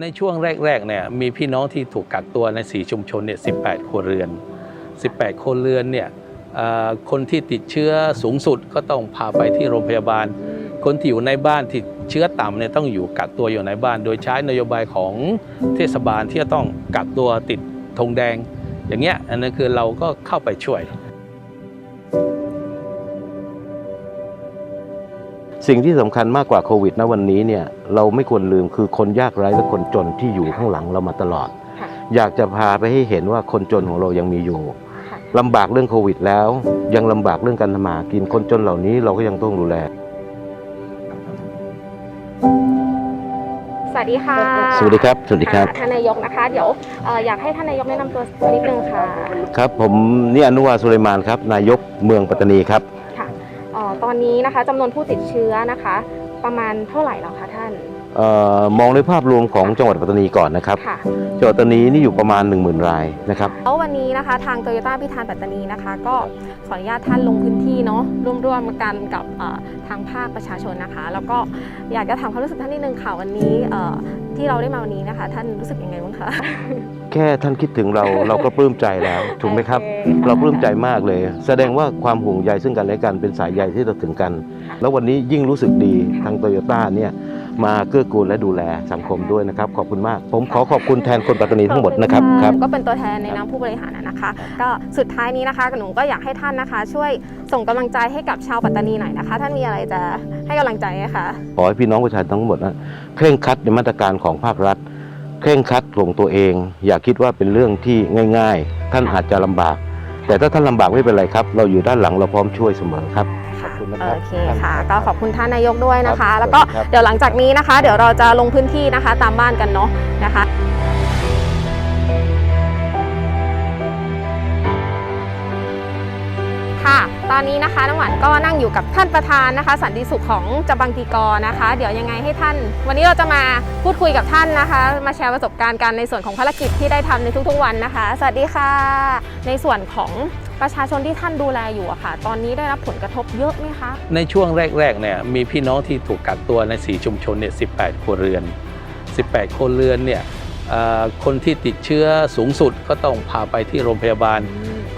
ในช่วงแรกๆเนี่ยมีพี่น้องที่ถูกกักตัวในสีชุมชนเนี่ย18ครัวเรือน 18ครัวเรือนเนี่ยคนที่ติดเชื้อสูงสุดก็ต้องพาไปที่โรงพยาบาล คนที่อยู่ในบ้านที่เชื้อต่ำเนี่ยต้องอยู่กักตัวอยู่ในบ้าน โดยใช้นโยบายของเทศบาลที่จะต้องกักตัวติดธงแดง อย่างเงี้ยอันนั้นคือเราก็เข้าไปช่วย สิ่งที่สำคัญมากกว่าโควิดณวันนี้เนี่ยเราไม่ควรลืมคือคนยากไร้และคนจนที่อยู่ข้างหลังเรามาตลอดค่ะอยากจะพาไปให้เห็นว่าคนจนของเรายังมีอยู่ค่ะลำบากเรื่องโควิดแล้ว ยังลำบากเรื่องการทำมาหากินคนจนเหล่านี้เราก็ยังต้องดูแล สวัสดีค่ะ สวัสดีครับ สวัสดีครับะท่านนายกนะคะ เดี๋ยวเอ่ออยากให้ท่านนายกแนะนำตัวสักนิดนึงค่ะ ครับผมนี่อนุวาสุเลมานครับ นายกเมืองปัตตานีครับค่ะเอ่อ ตอนนี้นะคะจำนวนผู้ติดเชื้อนะคะ ประมาณเท่าไหร่แล้วคะท่าน มองในภาพรวมของจังหวัดปัตตานีก่อนนะครับค่ะ จังหวัดปัตตานีนี่อยู่ประมาณ 10,000 รายนะครับ แล้ววันนี้นะคะทางโตโยต้าพิธานปัตตานีนะคะ ก็ขออนุญาตท่านลงพื้นที่เนาะร่วมๆกันกับเอ่อทางภาคประชาชนนะคะ แล้วก็อยากจะถามความรู้สึกท่านนิดนึงค่ะวันนี้เอ่อที่เราได้มาวันนี้นะคะ ท่านรู้สึกยังไงบ้างคะ แค่ท่านคิดถึงเรา เราก็ปลื้มใจแล้วถูกไหมครับ โอเคค่ะเราปลื้มใจมากเลย แสดงว่าความห่วงใยซึ่งกันและกันเป็นสายใยที่เราถึงกัน แล้ววันนี้ยิ่งรู้สึกดีทางโตโยต้าเนี่ย มาเกื้อกูลและดูแลสังคมด้วยนะครับ ขอบคุณมาก ผมขอขอบคุณแทนคนปัตตานีทั้งหมดนะครับขอณครับ ก็เป็นตัวแทนในนามผู้บริหารนะนะคะ ก็สุดท้ายนี้นะคะหนูก็อยากให้ท่านนะคะ ช่วยส่งกำลังใจให้กับชาวปัตตานีหน่อยนะคะ ท่านมีอะไรจะให้กำลังใจไหมคะขอให้พี่น้องประชาชนทั้งหมดนะเคร่งครัดในมาตรการของภาครัฐเคร่งครัดของตัวเอง อย่าคิดว่าเป็นเรื่องที่ง่าย ๆ ท่านอาจจะลำบาก แต่ถ้าท่านลำบากไม่เป็นไรครับ เราอยู่ด้านหลังเราพร้อมช่วยเสมอครับ ขอบคุณนะครับโอเคค่ะ ก็ขอบคุณท่านนายกด้วยนะครัคะบแล้วก็สวัสดีครับเดี๋ยวหลังจากนี้นะคะ เดี๋ยวเราจะลงพื้นที่นะคะ ตามบ้านกันเนาะนะคะค่ะ ตอนนี้นะคะน้ำหวานก็นั่งอยู่กับท่านประธานนะคะ สันติสุขของจับังตีกอนะคะ เดี๋ยวยังไงให้ท่าน วันนี้เราจะมาพูดคุยกับท่านนะคะ มาแชร์ประสบการณ์กันในส่วนของภารกิจที่ได้ทำในทุกๆวันนะคะ สวัสดีค่ะ ในส่วนของ ประชาชนที่ท่านดูแลอยู่อะค่ะ ตอนนี้ได้รับผลกระทบเยอะไหมคะ ในช่วงแรกๆเนี่ยมีพี่น้องที่ถูกกักตัวในสีชุมชนเนี่ย 18 ครัวเรือน 18 ครัวเรือนเนี่ยเอ่อคนที่ติดเชื้อสูงสุดก็ต้องพาไปที่โรงพยาบาล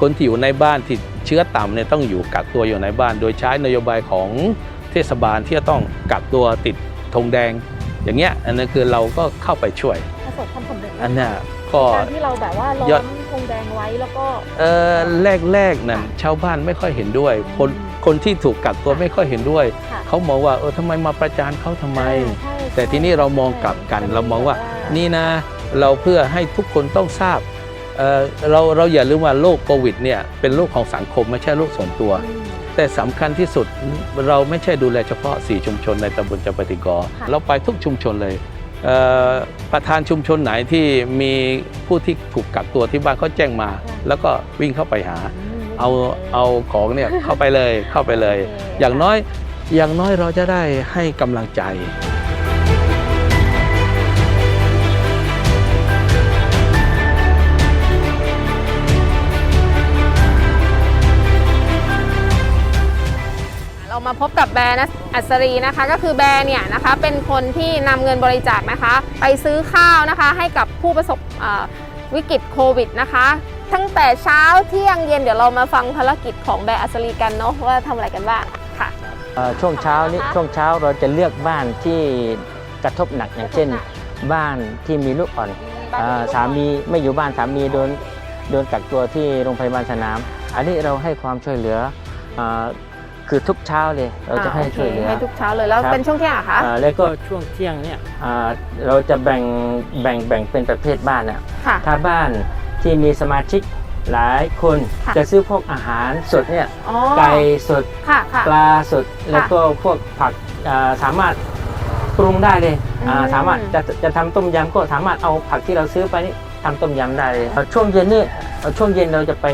คนที่อยู่ในบ้านที่เชื้อต่ำเนี่ยต้องอยู่กักตัวอยู่ในบ้าน โดยใช้นโยบายของเทศบาลที่จะต้องกักตัวติดธงแดง อย่างเงี้ยอันนั้นคือเราก็เข้าไปช่วยประสบความสำเร็จไหมอันเนี้ยก็การที่เราแบบว่าล้ยออดมธ งแดงไว้แล้วก็เออแรกๆนั่นชาวบ้านไม่ค่อยเห็นด้วย คนคนที่ถูกกักตัวไม่ค่อยเห็นด้วยค่ะเขามองว่าเออทำไมมาประจานเขาทำไมใช่แต่ทีนี้เรามองกลับกัน เรามองว่านี่นะเราเพื่อให้ทุกคนต้องทราบเอ่อเราเราอย่าลืมว่าโรคโควิดเนี่ยเป็นโรคของสังคมไม่ใช่โรคส่วนตัวอืมแต่สำคัญที่สุดเราไม่ใช่ดูแลเฉพาะ 4 ชุมชนในตำบลจำปาติกอค่ะเราไปทุกชุมชนเลยเอ่อ ประธานชุมชนไหนที่มีผู้ที่ถูกกักตัวที่บ้านเขาแจ้งมา แล้วก็วิ่งเข้าไปหามเอาเอาของเนี่ยเข้าไปเลยเข้าไปเลยโอเคอย่างน้อยอย่างน้อยเราจะได้ให้กำลังใจ มาพบกับแบรนด์อัศรีนะคะ ก็คือแบรนด์เนี่ยนะคะเป็นคนที่นำเงินบริจาคนะคะ ไปซื้อข้าวนะคะ ให้กับผู้ประสบเอ่อวิกฤตโควิดนะคะ ตั้งแต่เช้าเที่ยงเย็นเดี๋ยวเรามาฟังภารกิจของแบรนด์อัศรีกันเนาะว่าทำอะไรกันบ้างค่ะเอ่อช่วงเช้านี้นะคะช่วงเช้าเราจะเลือกบ้านที่กระทบหนักอย่างเช่น บ้านที่มีลูกอ่อนอ่าสามีไม่อยู่บ้านสามีโดนโดนกักตัวที่โรงพยาบาลสนาม อันนี้เราให้ความช่วยเหลืออา คือทุกเช้าเลยเราจะให้อ่าโอเคช่วยเหลือให้ทุกเช้าเลยแล้วครับเป็นช่วงเที่ยงเหรอะคะอ่าแล้วก็ช่วงเที่ยงเนี่ยอ่าเราจะแบ่งแบ่งแบ่งเป็นประเภทบ้านน่ะค่ะถ้าบ้านที่มีสมาชิกหลายคนค่ะจะซื้อพวกอาหารสดเนี่ยอ๋อไก่สดค่ะค่ะปลาสดแล้วก็พวกผักอ่าสามารถปรุงได้เลยอ่าอืมสามารถจะจะทำต้มยำก็สามารถเอาผักที่เราซื้อไปนี่ทำต้มยำได้เลยเอาช่วงเย็นนี่เอาช่วงเย็นเราจะไป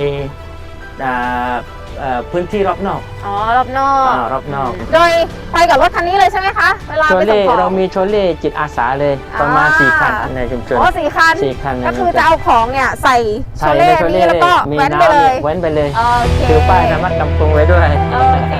อ่า เอ่อพื้นที่รอบนอกอ๋อรอบนอก อ่ารอบนอกโดยไปกับรถคันนี้เลยใช่ไหมคะ เวลาโชไปส่เล่งของ เรามีโชเล่จิตอาสาเลยประมาณอ่า สี่คันในชุมชน อ๋อสี่คัน สี่คันในก็คือชุมชนจะเอาของเนี่ยใส่โชใช่เล่ในโชนี้เล่แล้วก็มีแว้นไปน้ำเลเนี่ยย แว้นไปเลย โอเค คือป้ายสามารถนำปรุงไว้ด้วย โอเค